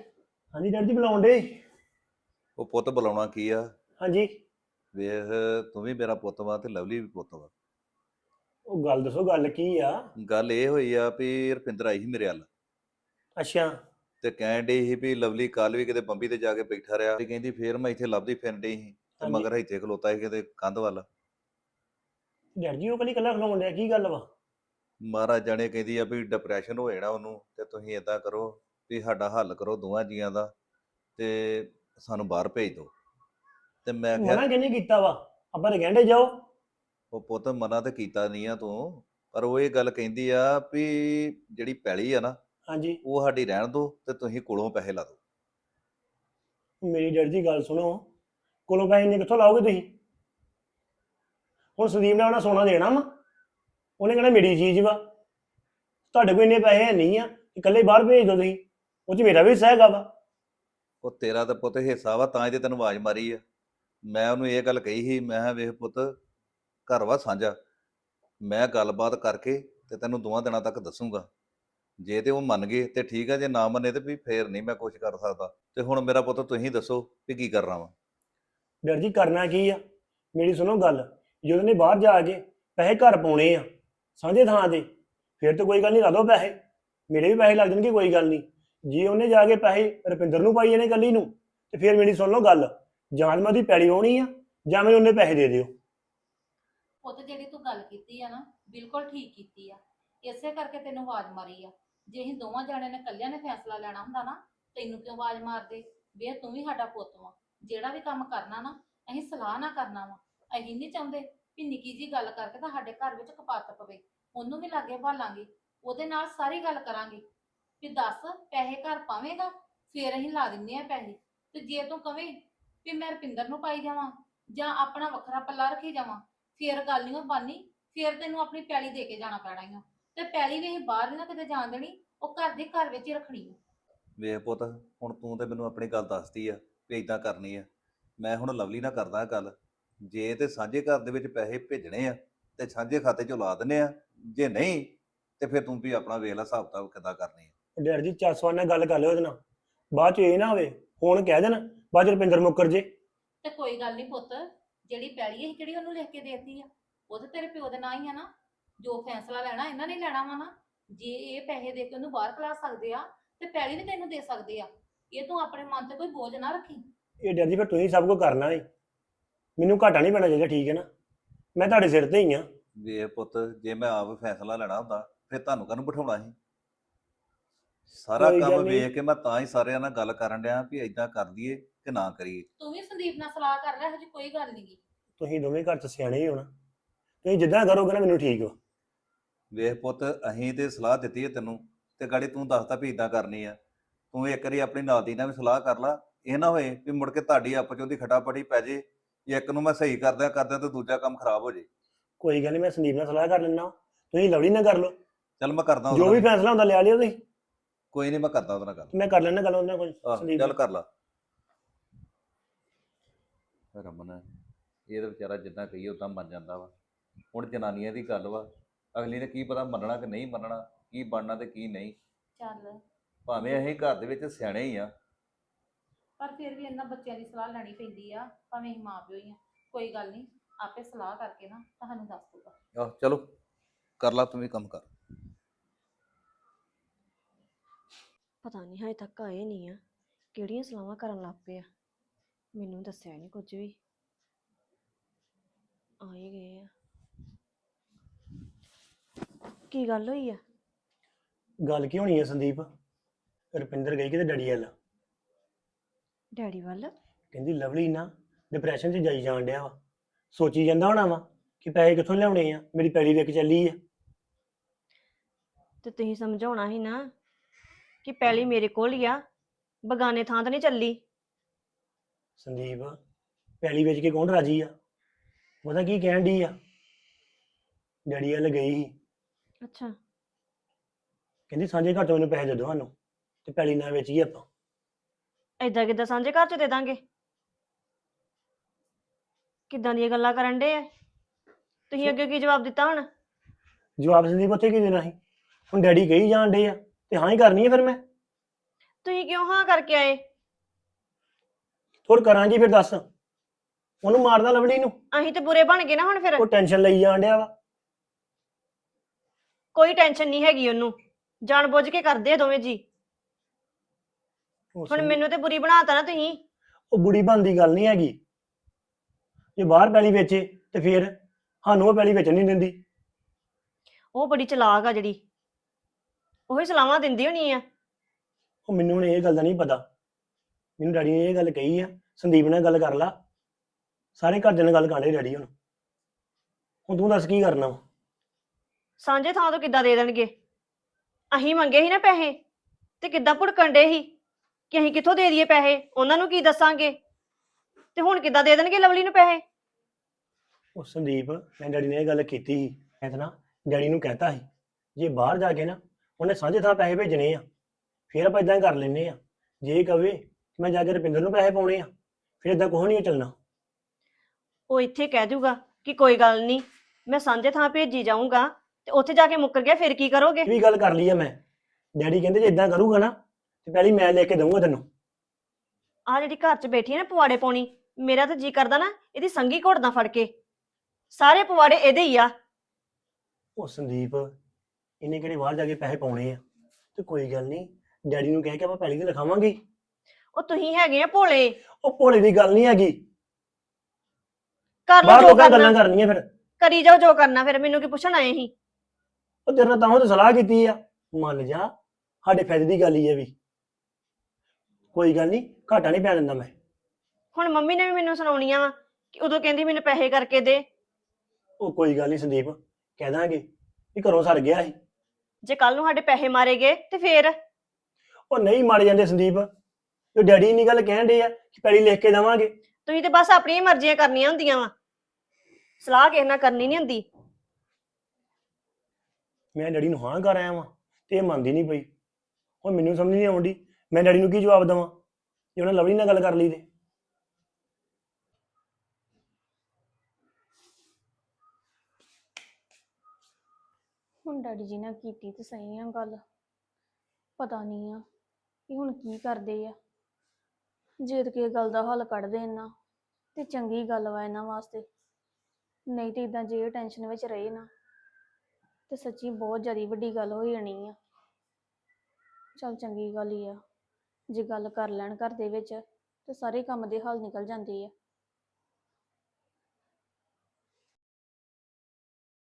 ਹਾਂਜੀ ਡੈਡੀ ਜੀ ਬੁਲਾਉਣ ਡੇ ਉਹ ਪੁੱਤ ਬੁਲਾਉਣਾ ਕੀ ਆ? ਹਾਂਜੀ। ਵੇਖ ਤੂੰ ਵੀ ਮੇਰਾ ਪੁੱਤ ਵਾ ਤੇ ਲਵਲੀ ਵੀ ਪੁੱਤ ਵਾ। ਉਹ ਗੱਲ ਦੱਸੋ ਗੱਲ ਕੀ ਆ? ਗੱਲ ਇਹ ਹੋਈ ਆ ਵੀ ਰੁਪਿੰਦਰ ਆਈ ਸੀ ਮੇਰੇ ਵੱਲ। ਅੱਛਾ। ਤੇ ਕਹਿਣ ਡਈ ਸੀ ਵੀ ਲਵਲੀ ਕੱਲ ਵੀ ਕਿਤੇ ਬੰਬੀ ਤੇ ਜਾ ਕੇ ਬੈਠਾ ਰਿਹਾ। ਤੇ ਕਹਿੰਦੀ ਫੇਰ ਮੈਂ ਇੱਥੇ ਲੱਭਦੀ ਫਿਰਨ ਡਈ ਸੀ। ਤੇ ਹਾਂਜੀ। ਮਗਰ ਇੱਥੇ ਖਲੋਤਾ ਸੀ ਕਿਤੇ ਕੰਧ ਵੱਲ। ਡੈਡੀ ਜੀ ਉਹ ਕੱਲੀ ਕੱਲਾ ਖਲਾਉਣ ਡਿਆ ਕੀ ਗੱਲ ਵਾ? ਮਹਾਰਾਜ ਜਾਣੇ ਕਹਿੰਦੀ ਆ ਵੀ ਡਿਪਰੈਸ਼ਨ ਹੋ ਜਾਣਾ ਉਹਨੂੰ ਤੇ ਤੁਸੀਂ ਏਦਾਂ ਕਰੋ ਵੀ ਸਾਡਾ ਹੱਲ ਕਰੋ ਦੋਵਾਂ ਜੀਆਂ ਦਾ ਤੇ ਸਾਨੂੰ ਬਾਹਰ ਭੇਜ ਦਿਓ। ਤੇ ਮੈਂ ਕਿਹਾ ਮਨਾ ਕਿਹਨੇ ਕੀਤਾ ਵਾ? ਆਪਾਂ ਤਾਂ ਕਹਿੰਦੇ ਜਾਓ। ਉਹ ਪੁੱਤ ਮਨਾ ਤੇ ਕੀਤਾ ਨਹੀਂ ਆ ਤੂੰ ਪਰ ਉਹ ਇਹ ਗੱਲ ਕਹਿੰਦੀ ਆ ਵੀ ਜਿਹੜੀ ਪੈਲੀ ਆ ਨਾ ਹਾਂਜੀ। ਉਹ ਸਾਡੀ ਰਹਿਣ ਦਿਓ ਤੇ ਤੁਸੀਂ ਕੋਲੋਂ ਪੈਸੇ ਲਾ ਦਿਓ। ਮੇਰੀ ਡੈਡੀ ਜੀ ਗੱਲ ਸੁਣੋ। ਕੋਲੋਂ ਪੈਸੇ ਇੰਨੇ ਕਿੱਥੋਂ ਲਾਓਗੇ ਤੁਸੀਂ? ਹੁਣ ਸੰਦੀਪ ਨੇ ਉਹਨਾਂ ਸੋਨਾ ਦੇਣਾ ਵਾ। ਉਹਨੇ ਕਹਿਣਾ ਮੇਰੀ ਚੀਜ਼ ਵਾ। ਤੁਹਾਡੇ ਕੋਲ ਇੰਨੇ ਪੈਸੇ ਹੈ ਨਹੀਂ ਆ ਇਕੱਲੇ ਬਾਹਰ ਭੇਜ ਦਿਓ ਤੁਸੀਂ। ਉਹ ਚ ਮੇਰਾ ਵੀ ਹਿੱਸਾ ਹੈਗਾ ਵਾ। ਉਹ ਤੇਰਾ ਤਾਂ ਪੁੱਤ ਹਿੱਸਾ ਵਾ ਤਾਂ ਇਹਦੇ ਤੈਨੂੰ ਆਵਾਜ਼ ਮਾਰੀ ਆ। ਮੈਂ ਉਹਨੂੰ ਇਹ ਗੱਲ ਕਹੀ ਸੀ, ਮੈਂ ਕਿਹਾ ਵੇਖ ਪੁੱਤ, ਘਰ ਵਾ ਸਾਂਝਾ। ਮੈਂ ਗੱਲਬਾਤ ਕਰਕੇ ਤੇ ਤੈਨੂੰ ਦੋਵਾਂ ਦਿਨਾਂ ਤੱਕ ਦੱਸੂਗਾ। ਜੇ ਤੇ ਉਹ ਮੰਨ ਗਏ ਤੇ ਠੀਕ ਆ, ਜੇ ਨਾ ਮੰਨੇ ਤੇ ਵੀ ਫੇਰ ਨਹੀਂ ਮੈਂ ਕੁਝ ਕਰ ਸਕਦਾ। ਤੇ ਹੁਣ ਮੇਰਾ ਪੁੱਤ ਤੁਸੀਂ ਦੱਸੋ ਵੀ ਕੀ ਕਰਨਾ ਵਾ। ਡੈਡੀ ਜੀ, ਕਰਨਾ ਕੀ ਆ? ਮੇਰੀ ਸੁਣੋ ਗੱਲ। ਜਦੋਂ ਨੇ ਬਾਹਰ ਜਾ ਕੇ ਪੈਸੇ ਘਰ ਪਾਉਣੇ ਆ, ਸਾਂਝੇ ਥਾਂ ਤੇ, ਫਿਰ ਤਾਂ ਕੋਈ ਗੱਲ ਨਹੀਂ, ਲਾ ਦਿਓ ਪੈਸੇ। ਮੇਰੇ ਵੀ ਪੈਸੇ ਲੱਗ ਜਾਣਗੇ, ਕੋਈ ਗੱਲ ਨਹੀਂ। ਜੇ ਉਹਨੇ ਜਾ ਕੇ ਪੈਸੇ ਰੁਪਿੰਦਰ ਨੂੰ ਪਾਈ ਜਾਣੇ ਕੱਲੀ ਨੂੰ, ਤੇ ਫਿਰ ਮੇਰੀ ਸੁਣ ਲਓ ਗੱਲ। ਜਾਂ ਮੈਂ ਉਹਦੀ ਪੈਲੀ ਹੋਣੀ ਆ, ਜਾਂ ਮੈਨੂੰ ਉਹਨੇ ਪੈਸੇ ਦੇ ਦਿਓ। ਉਹ ਜਿਹੜੀ ਤੂੰ ਗੱਲ ਕੀਤੀ ਆ ਨਾ, ਬਿਲਕੁਲ ਠੀਕ ਕੀਤੀ ਆ। ਇਸੇ ਕਰਕੇ ਤੈਨੂੰ ਆਵਾਜ਼ ਮਾਰੀ ਆ। ਜੇ ਅਸੀਂ ਦੋਵਾਂ ਜਾਣਿਆਂ ਨੇ ਇਕੱਲਿਆਂ ਨੇ ਫੈਸਲਾ ਲੈਣਾ ਹੁੰਦਾ ਨਾ, ਤੈਨੂੰ ਕਿਉਂ ਆਵਾਜ਼ ਮਾਰਦੇ? ਵੇ, ਤੂੰ ਵੀ ਸਾਡਾ ਪੁੱਤ ਵਾ। ਜਿਹੜਾ ਵੀ ਕੰਮ ਕਰਨਾ ਨਾ, ਅਸੀਂ ਸਲਾਹ ਨਾ ਕਰਨਾ ਵਾ। ਅਸੀਂ ਨਹੀਂ ਚਾਹੁੰਦੇ ਵੀ ਨਿੱਕੀ ਜੀ ਗੱਲ ਕਰਕੇ ਤਾਂ ਸਾਡੇ ਘਰ ਵਿੱਚ ਕਪਾਤ ਪਵੇ। ਉਹਨੂੰ ਵੀ ਲਾਗੇ ਭਾਲਾਂਗੇ। ਉਹਦੇ ਨਾਲ ਸਾਰੀ ਗੱਲ ਕਰਾਂਗੇ। ਵੀ ਦੱਸ, ਪੈਸੇ ਘਰ ਪਾਵੇਂਗਾ? ਫੇਰ ਅਸੀਂ ਲਾ ਦਿੰਨੇ ਆ ਪੈਸੇ। ਤੇ ਜੇ ਤੂੰ ਕਵੇਂ ਵੀ ਮੈਂ ਰਪਿੰਦਰ ਨੂੰ ਪਾਈ ਜਾਵਾਂ ਜਾਂ ਆਪਣਾ ਵੱਖਰਾ ਪੱਲਾ ਰੱਖੀ ਜਾਵਾਂ ਫੇਰ ਗੱਲ ਨਹੀਂ ਬਾਨੀ ਫੇਰ ਤੈਨੂੰ ਆਪਣੀ ਪੈਲੀ ਦੇ ਕੇ ਜਾਣਾ ਪੈਣਾ ਈ ਓ। ਤੇ ਪੈਲੀ ਵੀ ਅਸੀਂ ਬਾਹਰ ਨੀ ਨਾ ਕਿਤੇ ਜਾਣ ਦੇਣੀ ਉਹ ਘਰ ਦੇ ਘਰ ਵਿੱਚ ਹੀ ਰੱਖਣੀ ਓ। ਵੇਖ ਪੁੱਤ ਹੁਣ ਤੂੰ ਤੇ ਮੈਨੂੰ ਆਪਣੀ ਗੱਲ ਦੱਸਤੀ ਆ ਵੀ ਇਦਾਂ ਕਰਨੀ ਆ। ਮੈਂ ਹੁਣ ਲਵਲੀ ਨਾਲ ਕਰਦਾ ਗੱਲ। ਜੇ ਤੇ ਸਾਂਝੇ ਘਰ ਦੇ ਵਿੱਚ ਪੈਸੇ ਭੇਜਣੇ ਆ ਤੇ ਸਾਂਝੇ ਖਾਤੇ 'ਚੋਂ ਲਾ ਦਿੰਨੇ ਆ। ਜੇ ਨਹੀਂ ਤੇ ਫਿਰ ਤੂੰ ਵੀ ਆਪਣਾ ਵੇਖ ਲੈ ਹਿਸਾਬ ਕਿਤਾਬ ਕਿੱਦਾਂ ਕਰਨੀ ਆ। ਡੈਡੀ ਜੀ ਚਾਸਵਾਨ ਨਾਲ ਗੱਲ ਕਰ ਲਿਓ ਉਹਦੇ ਨਾਲ। ਬਾਅਦ ਚ ਇਹ ਨਾ ਹੋਵੇ ਹੁਣ ਕਹਿ ਦੇਣ ਬਾਅਦ ਚ ਰੁਪਿੰਦਰ ਮੁੱਕਰ ਜੇ। ਤੇ ਕੋਈ ਗੱਲ ਨਹੀਂ ਪੁੱਤ ਜਿਹੜੀ ਪੈਲੀ ਅਸੀਂ ਕਿਹੜੀ ਉਹਨੂੰ ਲਿਖ ਕੇ ਦੇਤੀ ਆ? ਉਹ ਤੇ ਤੇਰੇ ਪਿਓ ਦੇ ਨਾਂ ਹੀ ਆ ਨਾ। ਜੋ ਫੈਸਲਾ ਲੈਣਾ ਇਹਨਾਂ ਨੇ ਲੈਣਾ ਵਾ ਨਾ। ਜੇ ਇਹ ਪੈਸੇ ਦੇ ਕੇ ਉਹਨੂੰ ਬਾਹਰ ਖਲਾ ਸਕਦੇ ਆ ਤੇ ਪੈਲੀ ਵੀ ਤੈਨੂੰ ਦੇ ਸਕਦੇ ਆ। ਇਹ ਤੂੰ ਆਪਣੇ ਮਨ ਤੇ ਕੋਈ ਬੋਝ ਨਾ ਰੱਖੀ। ਇਹ ਡੈਡੀ ਫਿਰ ਤੁਸੀਂ ਸਭ ਕੁਝ ਕਰਨਾ ਹੈ ਮੈਨੂੰ ਘਾਟਾ ਨਹੀਂ ਪੈਣਾ ਚਾਹੀਦਾ ਠੀਕ ਹੈ ਨਾ। ਮੈਂ ਤੁਹਾਡੇ ਸਿਰ ਤੇ ਹੀ ਆ। ਵੇਖ ਪੁੱਤ ਜੇ ਮੈਂ ਆਪ ਫੈਸਲਾ ਲੈਣਾ ਹੁੰਦਾ ਫਿਰ ਤੁਹਾਨੂੰ ਕਾਹਨੂੰ ਬਿਠਾਉਣਾ ਸੀ? ਸਾਰਾ ਕੋਈ ਗੱਲ ਕੰਮ ਨਹੀਂ। ਵੇਖ ਕੇ ਮੈਂ ਤਾਂ ਹੀ ਸਾਰਿਆਂ ਨਾਲ ਗੱਲ ਕਰਨ ਡਿਆ ਵੀ ਇਦਾਂ ਕਰ ਦਈਏ ਕਿ ਨਾ ਕਰੀਏ। ਤੂੰ ਵੀ ਸੰਦੀਪ ਨਾਲ ਸਲਾਹ ਕਰ ਲੈ ਹਜੇ ਕੋਈ ਗੱਲ ਨਹੀਂਗੀ ਤੁਸੀਂ ਦੋਵੇਂ ਘਰ ਚ ਸਿਆਣੇ ਹੀ ਹੋਣਾ ਤੁਸੀਂ ਜਿੱਦਾਂ ਕਰੋਗੇ ਨਾ ਮੈਨੂੰ ਠੀਕ ਵਾ ਵੇਖ ਪੁੱਤ ਅਹੀਂ ਤੇ ਸਲਾਹ ਦਿੱਤੀ ਹੈ ਤੈਨੂੰ ਤੇ ਗਾੜੀ ਤੂੰ ਦੱਸਦਾ ਵੀ ਇਦਾਂ ਕਰਨੀ ਆ। ਤੂੰ ਇੱਕ ਵਾਰੀ ਆਪਣੀ ਨਾਲ ਦੀ ਨਾਲ ਵੀ ਸਲਾਹ ਕਰ ਲਾ ਇਹ ਨਾ ਹੋਏ ਵੀ ਮੁੜ ਕੇ ਤੁਹਾਡੀ ਆਪਸ ਚ ਉਹਦੀ ਖਟਾਪਟੀ ਪੈ ਜੇ ਇੱਕ ਨੂੰ ਮੈਂ ਸਹੀ ਕਰਦਿਆਂ ਕਰਦਿਆਂ ਤੇ ਦੂਜਾ ਕੰਮ ਖਰਾਬ ਹੋ ਜੇ। ਕੋਈ ਗੱਲ ਨਹੀਂ ਮੈਂ ਸੰਦੀਪ ਨਾਲ ਸਲਾਹ ਕਰ ਲੈਣਾ ਤੁਸੀਂ ਲਵਲੀ ਨਾਲ ਕਰ ਲਓ। ਚੱਲ ਮੈਂ ਕਰਦਾ ਉਹਦੇ ਜੋ ਵੀ। ਫੈਸਲਾ ਹੁੰਦਾ ਲਿਆ ਲਿਓ ਤੁਸੀਂ। ਕੋਈ ਨਹੀਂ ਮੈਂ ਕਰਦਾ ਉਹਦੇ ਨਾਲ ਗੱਲ। ਮੈਂ ਕਰ ਲੈਣਾ ਗੱਲ ਉਹਨਾਂ ਆਹ, ਸੰਦੀਪ ਚੱਲ। ਕਰ ਲਾ। ਰਮਨ ਇਹ ਤਾਂ ਵਿਚਾਰਾ ਜਿੱਦਾਂ ਕਹੀਏ ਉਦਾਂ ਮੰਨ ਜਾਂਦਾ ਵਾ। ਹੁਣ ਜਨਾਨੀਆਂ ਦੀ ਗੱਲ ਵਾ। ਅਗਲੀ ਨੇ ਕੀ ਪਤਾ ਮੰਨਣਾ ਕਿ ਨਹੀਂ ਮੰਨਣਾ ਕੀ ਬਣਨਾ ਤੇ ਕੀ ਨਹੀਂ। ਚੱਲ। ਭਾਵੇਂ ਅਸੀਂ ਘਰ ਦੇ ਵਿੱਚ ਸਿਆਣੇ ਹੀ ਆ। ਪਰ ਫਿਰ ਵੀ ਇਹਨਾਂ ਬੱਚਿਆਂ ਦੀ ਸਲਾਹ ਲੈਣੀ ਪੈਂਦੀ ਆ। ਭਾਵੇਂ ਅਸੀਂ ਮਾਂ ਪਿਓ ਹੀ ਆ। ਕੋਈ ਗੱਲ ਨਹੀਂ ਆਪੇ ਸਲਾਹ ਕਰਕੇ ਨਾ ਤੁਹਾਨੂੰ ਦੱਸ ਦੂਗਾ ਆਹ ਚਲੋ। ਕਰ ਲਾ ਤੂੰ ਵੀ ਕੰਮ ਕਰ। ਪਤਾ ਨਹੀਂ ਹਜੇ ਤੱਕ ਆਏ ਨਹੀਂ ਆ। ਕਿਹੜੀਆਂ ਸਲਾਹਾਂ ਕਰਨ ਲੱਗ ਪਏ ਆ? ਮੈਨੂੰ ਦੱਸਿਆ ਨਹੀਂ ਕੁਝ ਵੀ। ਆਏ ਗਏ ਆ। ਕੀ ਗੱਲ ਹੋਈ ਆ? ਗੱਲ ਕੀ ਹੋਣੀ ਹੈ ਸੰਦੀਪ? ਰੁਪਿੰਦਰ ਗਈ ਕਿਤੇ ਡੈਡੀ ਵੱਲ? ਡੈਡੀ ਵੱਲ? ਕਹਿੰਦੀ ਲਵਲੀ ਨਾ ਡਿਪਰੈਸ਼ਨ 'ਚ ਜਾਈ ਜਾਣ ਡਿਆ ਵਾ। ਸੋਚੀ ਜਾਂਦਾ ਹੋਣਾ ਵਾ ਕਿ ਪੈਸੇ ਕਿੱਥੋਂ ਲਿਆਉਣੇ ਆ? ਮੇਰੀ ਪੈਲੀ ਵਿਕ ਚੱਲੀ ਆ। ਤੇ ਤੁਸੀਂ ਸਮਝਾਉਣਾ ਸੀ ਨਾ ਕਿ ਪਹਿਲੀ ਮੇਰੇ ਕੋਲ ਹੀ ਆ। ਬਗਾਨੇ ਥਾਂ ਤਾਂ ਨਹੀਂ ਚੱਲੀ। ਸੰਦੀਪ ਪੈਲੀ ਵੇਚ ਕੇ ਕੌਣ ਰਾਜੀ ਆ? ਉਹਦਾ ਕੀ ਕਹਿਣ ਡਈ ਆ? ਡੈਡੀ ਵੱਲ ਗਈ ਸੀ। ਅੱਛਾ। ਕਹਿੰਦੀ ਸਾਂਝੇ ਘਰ ਤੋਂ ਮੈਨੂੰ ਪੈਸੇ ਦੇ ਦਿਓ ਸਾਨੂੰ ਤੇ ਪੈਲੀ ਨਾ ਵੇਚੀਏ ਆਪਾਂ। ਏਦਾਂ ਕਿੱਦਾਂ ਸਾਂਝੇ ਘਰ ਚ ਦੇ ਦਾਂਗੇ? ਕਿੱਦਾਂ ਦੀਆਂ ਗੱਲਾਂ ਕਰਨ ਡੇ ਆ? ਤੁਸੀਂ ਅੱਗੇ ਕੀ ਜਵਾਬ ਦਿੱਤਾ ਹੁਣ? ਜਵਾਬ ਸੰਦੀਪ ਉੱਥੇ ਕੀ ਦੇਣਾ ਸੀ? ਹੁਣ ਡੈਡੀ ਕਹੀ ਜਾਣ ਡੇ ਆ ਤੇ ਹਾਂ ਹੀ ਕਰਨੀ ਆ ਫਿਰ ਮੈਂ। ਤੁਸੀਂ ਕਿਉਂ ਹਾਂ ਕਰਕੇ ਆਏ? ਥੋੜ ਕਰਾਂ ਕੀ ਫਿਰ ਦੱਸ। ਉਹਨੂੰ ਮਾਰਦਾ ਲਵਲੀ ਨੂੰ। ਅਸੀਂ ਤੇ ਬੁਰੇ ਬਣ ਗਏ ਨਾ ਹੁਣ ਫਿਰ। ਉਹ ਟੈਨਸ਼ਨ ਲਈ ਜਾਣ ਡਿਆ ਵਾ। ਕੋਈ ਟੈਨਸ਼ਨ ਨਹੀਂ ਹੈਗੀ ਉਹਨੂੰ। ਜਾਣ ਬੁੱਝ ਕੇ ਕਰਦੇ ਆ ਦੋਵੇਂ ਜੀ। ਹੁਣ ਮੈਨੂੰ ਤੇ ਬੁਰੀ ਬਣਾਤਾ ਨਾ ਤੁਸੀਂ। ਉਹ ਬੁੜੀ ਬਣਦੀ ਗੱਲ ਨਹੀਂ ਹੈਗੀ। ਜੇ ਬਾਹਰ ਪੈਲੀ ਵੇਚੇ ਤੇ ਫਿਰ ਸਾਨੂੰ ਉਹ ਪੈਲੀ ਵੇਚਣ ਨਹੀਂ ਦਿੰਦੀ। ਉਹ ਬੜੀ ਚਲਾਕ ਆ ਜਿਹੜੀ। ਉਹੀ ਸਲਾਹਾਂ ਦਿੰਦੀ ਹੋਣੀ ਆ। ਉਹ ਮੈਨੂੰ ਹੁਣ ਇਹ ਗੱਲ ਦਾ ਨਹੀਂ ਪਤਾ। ਮੈਨੂੰ ਡੈਡੀ ਨੇ ਇਹ ਗੱਲ ਕਹੀ ਆ ਸੰਦੀਪ ਨਾਲ ਗੱਲ ਕਰ ਲਾ। ਸਾਰੇ ਘਰਦਿਆਂ ਨਾਲ ਗੱਲ ਕਰਦੇ ਡੈਡੀ ਹੁਣ। ਹੁਣ ਤੂੰ ਦੱਸ ਕੀ ਕਰਨਾ ਵਾ? ਸਾਂਝੇ ਥਾਂ ਤੋਂ ਕਿੱਦਾਂ ਦੇ ਦੇਣਗੇ? ਅਸੀਂ ਮੰਗੇ ਸੀ ਨਾ ਪੈਸੇ ਤੇ ਕਿੱਦਾਂ ਭੁੜਕਣ ਡੇ ਸੀ ਕਿ ਅਸੀਂ ਕਿੱਥੋਂ ਦੇ ਦਈਏ ਪੈਸੇ? ਉਹਨਾਂ ਨੂੰ ਕੀ ਦੱਸਾਂਗੇ? ਤੇ ਹੁਣ ਕਿੱਦਾਂ ਦੇ ਦੇਣਗੇ ਲਵਲੀ ਨੂੰ ਪੈਸੇ? ਉਹ ਸੰਦੀਪ ਮੈਂ ਡੈਡੀ ਨੇ ਇਹ ਗੱਲ ਕੀਤੀ ਸੀ। ਮੈਂ ਤਾਂ ਨਾ ਡੈਡੀ ਨੂੰ ਕਹਿਤਾ ਸੀ ਜੇ ਬਾਹਰ ਜਾ ਕੇ ਨਾ ਉਹਨੇ ਸਾਂਝੇ ਥਾਂ ਪੈਸੇ ਭੇਜਣੇ ਆ ਫਿਰ ਆਪਾਂ ਇਦਾਂ ਕਰ ਲੈਨੇ ਆ। ਜੇ ਕਵੇ ਮੈਂ ਜਾ ਕੇ ਰੁਪਿੰਦਰ ਨੂੰ ਪੈਸੇ ਪਾਉਣੇ ਆ। ਫਿਰ ਇਦਾਂ ਕੁਛ ਨਹੀਂ ਚੱਲਣਾ। ਉਹ ਇੱਥੇ ਕਹਿ ਦੂਗਾ ਕਿ ਕੋਈ ਗੱਲ ਨਹੀਂ ਮੈਂ ਸਾਂਝੇ ਥਾਂ ਭੇਜੀ ਜਾਊਂਗਾ ਤੇ ਉੱਥੇ ਜਾ ਕੇ ਮੁੱਕਰ ਗਿਆ ਫਿਰ ਕੀ ਕਰੋਗੇ? ਇਹ ਵੀ ਗੱਲ ਕਰ ਲਈ ਆ ਮੈਂ। ਡੈਡੀ ਕਹਿੰਦੇ ਜੇ ਇਦਾਂ ਕਰੂਗਾ ਨਾ ਤੇ ਪਹਿਲੀ ਮੈਂ ਲੈ ਕੇ ਦਊਂਗਾ ਤੈਨੂੰ। ਆ ਜਿਹੜੀ ਘਰ 'ਚ ਬੈਠੀ ਹੈ ਨਾ ਪਵਾੜੇ ਪਾਉਣੀ ਮੇਰਾ ਤਾਂ ਜੀ ਕਰਦਾ ਨਾ ਇਹਦੀ ਸੰਗੀ ਘੋੜਦਾ ਫੜ ਕੇ। ਸਾਰੇ ਪਵਾੜੇ ਇਹਦੇ ਹੀ ਆ। ਉਹ ਸੰਦੀਪ ਇਹਨੇ ਕਿਹੜੇ ਬਾਹਰ ਜਾ ਕੇ ਪੈਸੇ ਪਾਉਣੇ ਆ? ਤੇ ਕੋਈ ਗੱਲ ਨਹੀਂ ਡੈਡੀ ਨੂੰ ਕਹਿ ਕੇ ਆਪਾਂ ਪਹਿਲੀ ਤੇ ਲਿਖਾਵਾਂਗੇ। ਉਹ ਤੁਸੀਂ ਹੈਗੇ ਆ ਭੋਲੇ। ਉਹ ਭੋਲੇ ਦੀ ਗੱਲ ਨਹੀਂ ਹੈਗੀ। ਕਰ ਲਓ ਬਾਹਰ ਜੋ ਲੋਕਾਂ ਕਰਨਾ। ਗੱਲਾਂ ਕਰਨੀਆਂ ਫਿਰ। ਕਰੀ ਜਾਓ ਜੋ ਕਰਨਾ ਫਿਰ ਮੈਨੂੰ ਕੀ ਪੁੱਛਣ ਆਏ ਸੀ? ਉਹ ਤੇਰੇ ਨਾਲ ਤਾਂ ਉਹ ਤੇ ਸਲਾਹ ਕੀਤੀ ਆ। ਮੰਨ ਜਾ ਸਾਡੇ ਫਾਇਦੇ ਦੀ ਗੱਲ ਹੀ ਹੈ ਵੀ। ਕੋਈ ਗੱਲ ਨਹੀਂ ਘਾਟਾ ਨਹੀਂ ਪੈ ਦਿੰਦਾ ਮੈਂ। ਹੁਣ ਮੰਮੀ ਨੇ ਵੀ ਮੈਨੂੰ ਸੁਣਾਉਣੀਆਂ ਵਾ ਕਿ ਉਦੋਂ ਕਹਿੰਦੀ ਮੈਨੂੰ ਪੈਸੇ ਕਰਕੇ ਦੇ। ਉਹ ਕੋਈ ਗੱਲ ਨਹੀਂ ਸੰਦੀਪ ਕਹਿ ਦਾਂਗੇ ਵੀ ਘਰੋਂ ਸੜ ਗਿਆ ਸੀ। ਜੇ ਕੱਲ ਨੂੰ ਸਾਡੇ ਪੈਸੇ ਮਾਰੇ ਗਏ ਤੇ ਫੇਰ? ਉਹ ਨਹੀਂ ਮਾਰੇ ਜਾਂਦੇ ਸੰਦੀਪ ਤੇ ਡੈਡੀ ਨਹੀਂ ਗੱਲ ਕਹਿਣ ਦੇ ਆ ਕਿ ਪਹਿਲੀ ਲਿਖ ਕੇ ਦੇਵਾਂਗੇ। ਤੁਸੀਂ ਤੇ ਬਸ ਆਪਣੀਆਂ ਹੀ ਮਰਜ਼ੀਆਂ ਕਰਨੀਆਂ ਹੁੰਦੀਆਂ ਵਾ। ਸਲਾਹ ਕਿਸੇ ਨਾਲ ਕਰਨੀ ਨਹੀਂ ਹੁੰਦੀ। ਮੈਂ ਡੈਡੀ ਨੂੰ ਹਾਂ ਕਰ ਆਇਆ ਵਾਂ ਤੇ ਇਹ ਮੰਨਦੀ ਨਹੀਂ ਪਈ। ਹੁਣ ਮੈਨੂੰ ਸਮਝ ਨਹੀਂ ਆਉਂਦੀ ਮੈਂ ਡੈਡੀ ਨੂੰ ਕੀ ਜਵਾਬ ਦੇਵਾਂ ਜੇ ਉਹਨਾਂ ਲਵਲੀ ਨਾਲ ਗੱਲ ਕਰ ਲਈ ਤੇ। ਹੁਣ ਡੈਡੀ ਜੀ ਨੇ ਕੀਤੀ ਤੇ ਸਹੀ ਆ ਗੱਲ। ਪਤਾ ਨਹੀਂ ਆ ਕਿ ਹੁਣ ਕੀ ਕਰਦੇ ਆ। ਜੇ ਤੇ ਕਿਸੇ ਗੱਲ ਦਾ ਹੱਲ ਕੱਢ ਦੇਣ ਨਾ ਤੇ ਚੰਗੀ ਗੱਲ ਵਾ ਇਹਨਾਂ ਵਾਸਤੇ। ਨਹੀਂ ਤੇ ਇਦਾਂ ਜੇ ਟੈਨਸ਼ਨ ਵਿੱਚ ਰਹੇ ਨਾ, ਤੇ ਸੱਚੀ ਬਹੁਤ ਜ਼ਿਆਦਾ ਵੱਡੀ ਗੱਲ ਹੋ ਜਾਣੀ ਆ। ਚਲ ਚੰਗੀ ਗੱਲ ਹੀ ਆ। ਜੇ ਗੱਲ ਕਰ ਲੈਣ ਘਰ ਦੇ ਵਿੱਚ, ਤੇ ਸਾਰੇ ਕੰਮ ਦੇ ਹੱਲ ਨਿਕਲ ਜਾਂਦੇ ਆ।